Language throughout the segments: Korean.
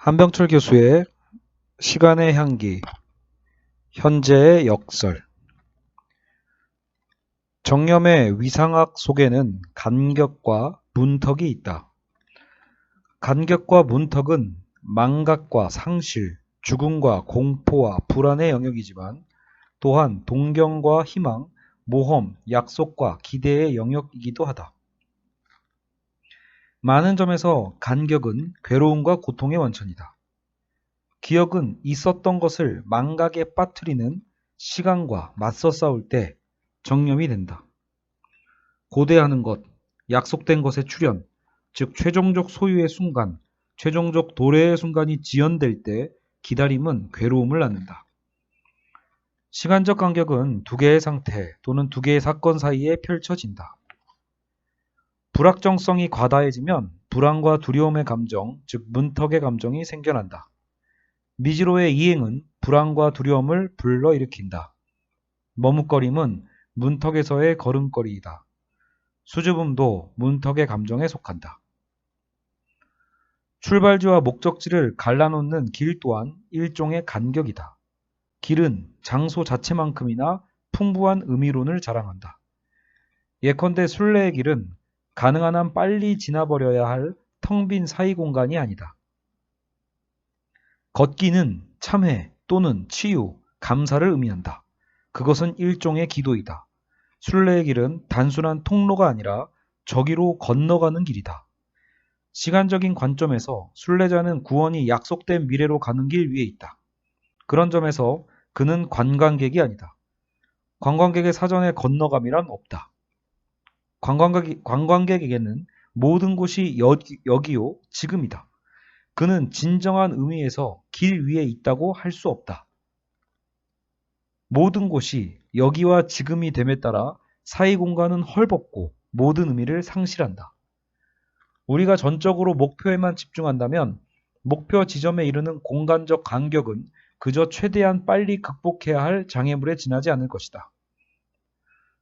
한병철 교수의 시간의 향기, 현재의 역설 정념의 위상학 속에는 간격과 문턱이 있다. 간격과 문턱은 망각과 상실, 죽음과 공포와 불안의 영역이지만 또한 동경과 희망, 모험, 약속과 기대의 영역이기도 하다. 많은 점에서 간격은 괴로움과 고통의 원천이다. 기억은 있었던 것을 망각에 빠뜨리는 시간과 맞서 싸울 때 정념이 된다. 고대하는 것, 약속된 것의 출현, 즉 최종적 소유의 순간, 최종적 도래의 순간이 지연될 때 기다림은 괴로움을 낳는다. 시간적 간격은 두 개의 상태 또는 두 개의 사건 사이에 펼쳐진다. 불확정성이 과다해지면 불안과 두려움의 감정, 즉 문턱의 감정이 생겨난다. 미지로의 이행은 불안과 두려움을 불러일으킨다. 머뭇거림은 문턱에서의 걸음걸이이다. 수줍음도 문턱의 감정에 속한다. 출발지와 목적지를 갈라놓는 길 또한 일종의 간격이다. 길은 장소 자체만큼이나 풍부한 의미론을 자랑한다. 예컨대 순례의 길은 가능한 한 빨리 지나버려야 할 텅 빈 사이 공간이 아니다. 걷기는 참회 또는 치유, 감사를 의미한다. 그것은 일종의 기도이다. 순례의 길은 단순한 통로가 아니라 저기로 건너가는 길이다. 시간적인 관점에서 순례자는 구원이 약속된 미래로 가는 길 위에 있다. 그런 점에서 그는 관광객이 아니다. 관광객의 사전에 건너감이란 없다. 관광객, 관광객에게는 모든 곳이 여기, 여기요, 지금이다. 그는 진정한 의미에서 길 위에 있다고 할 수 없다. 모든 곳이 여기와 지금이 됨에 따라 사이 공간은 헐벗고 모든 의미를 상실한다. 우리가 전적으로 목표에만 집중한다면 목표 지점에 이르는 공간적 간격은 그저 최대한 빨리 극복해야 할 장애물에 지나지 않을 것이다.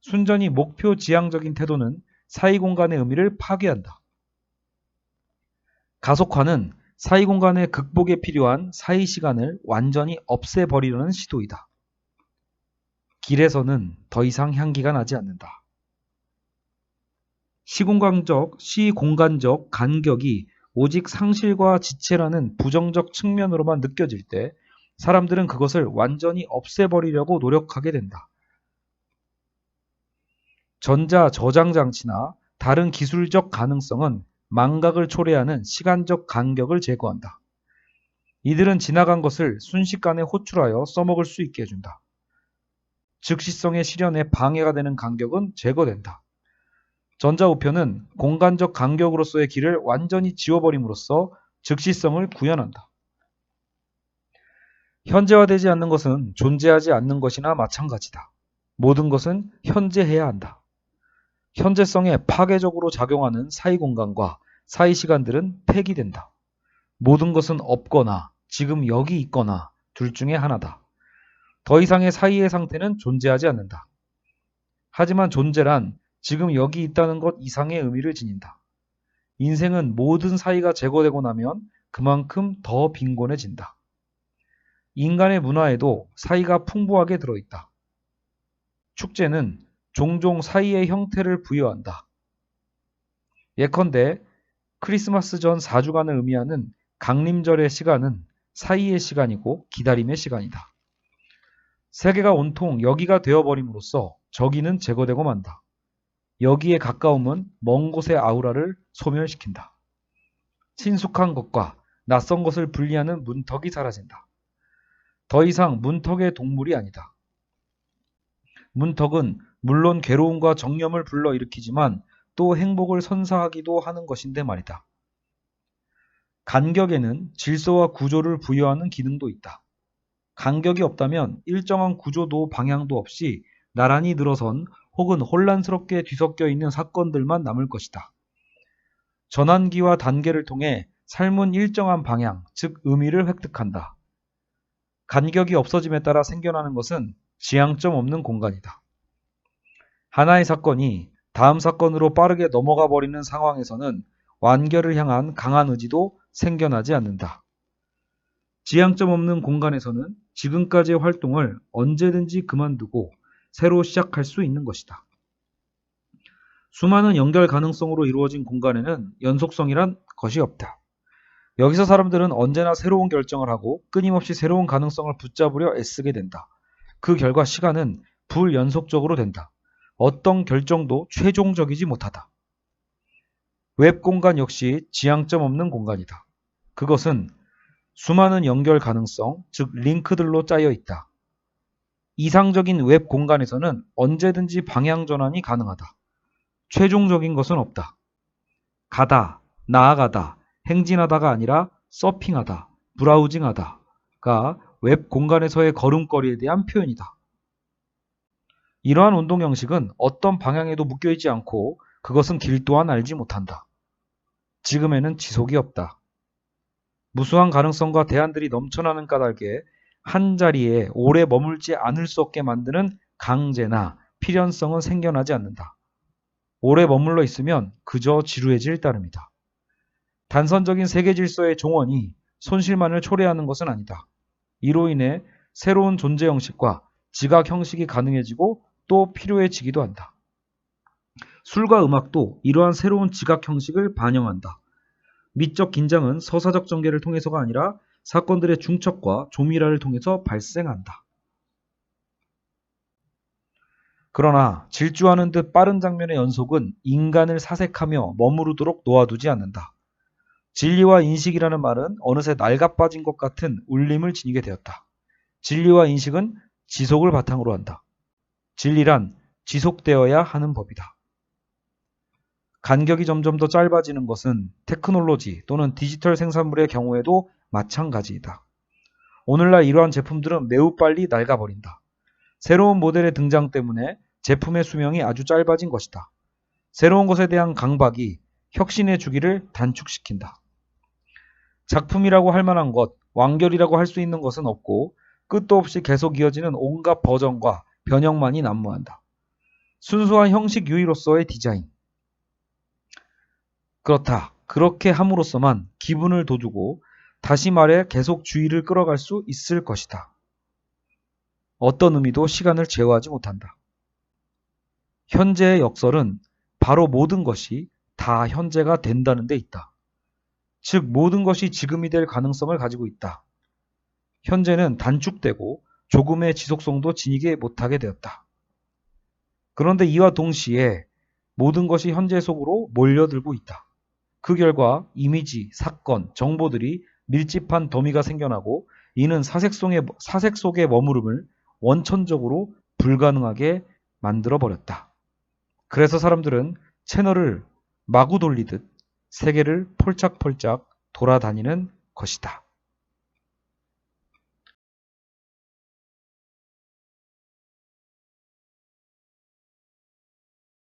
순전히 목표 지향적인 태도는 사이 공간의 의미를 파괴한다. 가속화는 사이 공간의 극복에 필요한 사이 시간을 완전히 없애버리려는 시도이다. 길에서는 더 이상 향기가 나지 않는다. 시공간적, 시공간적 간격이 오직 상실과 지체라는 부정적 측면으로만 느껴질 때 사람들은 그것을 완전히 없애버리려고 노력하게 된다. 전자 저장 장치나 다른 기술적 가능성은 망각을 초래하는 시간적 간격을 제거한다. 이들은 지나간 것을 순식간에 호출하여 써먹을 수 있게 해준다. 즉시성의 실현에 방해가 되는 간격은 제거된다. 전자우표는 공간적 간격으로서의 길을 완전히 지워버림으로써 즉시성을 구현한다. 현재화되지 않는 것은 존재하지 않는 것이나 마찬가지다. 모든 것은 현재해야 한다. 현재성에 파괴적으로 작용하는 사이 공간과 사이 시간들은 폐기된다. 모든 것은 없거나 지금 여기 있거나 둘 중에 하나다. 더 이상의 사이의 상태는 존재하지 않는다. 하지만 존재란 지금 여기 있다는 것 이상의 의미를 지닌다. 인생은 모든 사이가 제거되고 나면 그만큼 더 빈곤해진다. 인간의 문화에도 사이가 풍부하게 들어있다. 축제는 종종 사이의 형태를 부여한다. 예컨대 크리스마스 전 4주간을 의미하는 강림절의 시간은 사이의 시간이고 기다림의 시간이다. 세계가 온통 여기가 되어버림으로써 저기는 제거되고 만다. 여기에 가까움은 먼 곳의 아우라를 소멸시킨다. 친숙한 것과 낯선 것을 분리하는 문턱이 사라진다. 더 이상 문턱의 동물이 아니다. 문턱은 물론 괴로움과 정념을 불러일으키지만 또 행복을 선사하기도 하는 것인데 말이다. 간격에는 질서와 구조를 부여하는 기능도 있다. 간격이 없다면 일정한 구조도 방향도 없이 나란히 늘어선 혹은 혼란스럽게 뒤섞여 있는 사건들만 남을 것이다. 전환기와 단계를 통해 삶은 일정한 방향, 즉 의미를 획득한다. 간격이 없어짐에 따라 생겨나는 것은 지향점 없는 공간이다. 하나의 사건이 다음 사건으로 빠르게 넘어가 버리는 상황에서는 완결을 향한 강한 의지도 생겨나지 않는다. 지향점 없는 공간에서는 지금까지의 활동을 언제든지 그만두고 새로 시작할 수 있는 것이다. 수많은 연결 가능성으로 이루어진 공간에는 연속성이란 것이 없다. 여기서 사람들은 언제나 새로운 결정을 하고 끊임없이 새로운 가능성을 붙잡으려 애쓰게 된다. 그 결과 시간은 불연속적으로 된다. 어떤 결정도 최종적이지 못하다. 웹 공간 역시 지향점 없는 공간이다. 그것은 수많은 연결 가능성, 즉 링크들로 짜여 있다. 이상적인 웹 공간에서는 언제든지 방향 전환이 가능하다. 최종적인 것은 없다. 가다, 나아가다, 행진하다가 아니라 서핑하다, 브라우징하다가 웹 공간에서의 걸음걸이에 대한 표현이다. 이러한 운동 형식은 어떤 방향에도 묶여있지 않고 그것은 길 또한 알지 못한다. 지금에는 지속이 없다. 무수한 가능성과 대안들이 넘쳐나는 까닭에 한 자리에 오래 머물지 않을 수 없게 만드는 강제나 필연성은 생겨나지 않는다. 오래 머물러 있으면 그저 지루해질 따름이다. 단선적인 세계 질서의 종언이 손실만을 초래하는 것은 아니다. 이로 인해 새로운 존재 형식과 지각 형식이 가능해지고 또 필요해지기도 한다. 술과 음악도 이러한 새로운 지각 형식을 반영한다. 미적 긴장은 서사적 전개를 통해서가 아니라 사건들의 중첩과 조밀화를 통해서 발생한다. 그러나 질주하는 듯 빠른 장면의 연속은 인간을 사색하며 머무르도록 놓아두지 않는다. 진리와 인식이라는 말은 어느새 낡아 빠진 것 같은 울림을 지니게 되었다. 진리와 인식은 지속을 바탕으로 한다. 진리란 지속되어야 하는 법이다. 간격이 점점 더 짧아지는 것은 테크놀로지 또는 디지털 생산물의 경우에도 마찬가지이다. 오늘날 이러한 제품들은 매우 빨리 낡아버린다. 새로운 모델의 등장 때문에 제품의 수명이 아주 짧아진 것이다. 새로운 것에 대한 강박이 혁신의 주기를 단축시킨다. 작품이라고 할 만한 것, 완결이라고 할 수 있는 것은 없고 끝도 없이 계속 이어지는 온갖 버전과 변형만이 난무한다. 순수한 형식 유의로서의 디자인. 그렇다. 그렇게 함으로써만 기분을 돋우고 다시 말해 계속 주의를 끌어갈 수 있을 것이다. 어떤 의미도 시간을 제어하지 못한다. 현재의 역설은 바로 모든 것이 다 현재가 된다는 데 있다. 즉 모든 것이 지금이 될 가능성을 가지고 있다. 현재는 단축되고 조금의 지속성도 지니게 못하게 되었다. 그런데 이와 동시에 모든 것이 현재 속으로 몰려들고 있다. 그 결과 이미지, 사건, 정보들이 밀집한 더미가 생겨나고 이는 사색 속의, 사색 속의 머무름을 원천적으로 불가능하게 만들어 버렸다. 그래서 사람들은 채널을 마구 돌리듯 세계를 폴짝폴짝 돌아다니는 것이다.